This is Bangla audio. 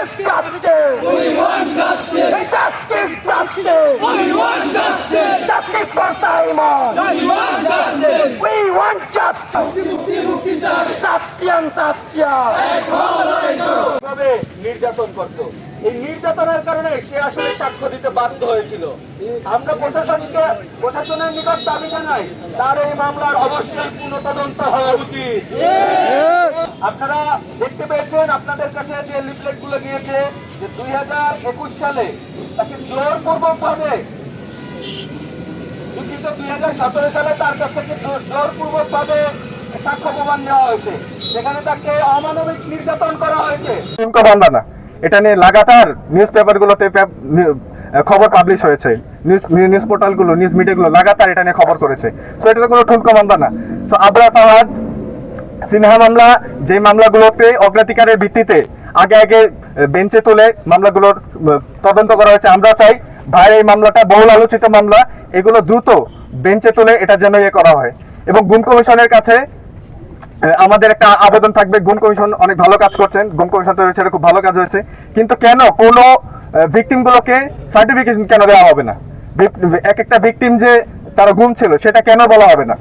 Justice, justice. We want justice. Hey, Justice, justice. We want justice. Justice for Simon. Want justice. We want justice. মুক্তি মুক্তি চাই Justice, justice. এক করো ভাবে নির্যাতন করত এই নির্যাতনের কারণে সে আসলে সাক্ষ্য দিতে বাধ্য হয়েছিল আমরা প্রশাসনকে প্রশাসনের নিকট দাবি জানাই তার এই মামলার অবশ্যই পুনঃ তদন্ত হওয়া উচিত আপনারা দেখতে পেয়েছেন, আপনাদের কাছে যে লিফলেটগুলো গিয়েছে, যে দুই হাজার একুশ সালে তাকে জোরপূর্বক ভাবে দুঃখিত, দুই হাজার সতেরো সালে তার কাছ থেকে জোরপূর্বক ভাবে সাক্ষ্য প্রমাণ নেওয়া হয়েছে। সেখানে তাকে অমানবিক নির্যাতন করা হয়েছে। এটা নিয়ে লাগাতার নিউজ পেপারগুলোতে খবর পাবলিশ হয়েছে। নিউজ নিউজ পোর্টালগুলো নিউজ মিডিয়াগুলো লাগাতার এটা নিয়ে খবর করেছে। সো এটা তো কোনো ঠুনকো মামলা না। সো আবরা ফাওয়াদ সিনহা মামলা, যে মামলাগুলোতে অগ্রাধিকারের ভিত্তিতে আগে আগে বেঞ্চে তুলে মামলাগুলোর তদন্ত করা হয়েছে। আমরা চাই ভাইয়ের এই মামলাটা, বহুল আলোচিত মামলা, এগুলো দ্রুত বেঞ্চে তুলে এটা যেন ইয়ে করা হয়। এবং গুণ কমিশনের কাছে আমাদের একটা আবেদন থাকবে গুণ কমিশন অনেক ভালো কাজ করছেন, গুম কমিশন তো সেটা খুব ভালো কাজ হয়েছে। কিন্তু কেন কোনো ভিকটিমগুলোকে সার্টিফিকেশন কেন দেওয়া হবে না? এক একটা ভিকটিম যে তারা গুম ছিল, সেটা কেন বলা হবে না?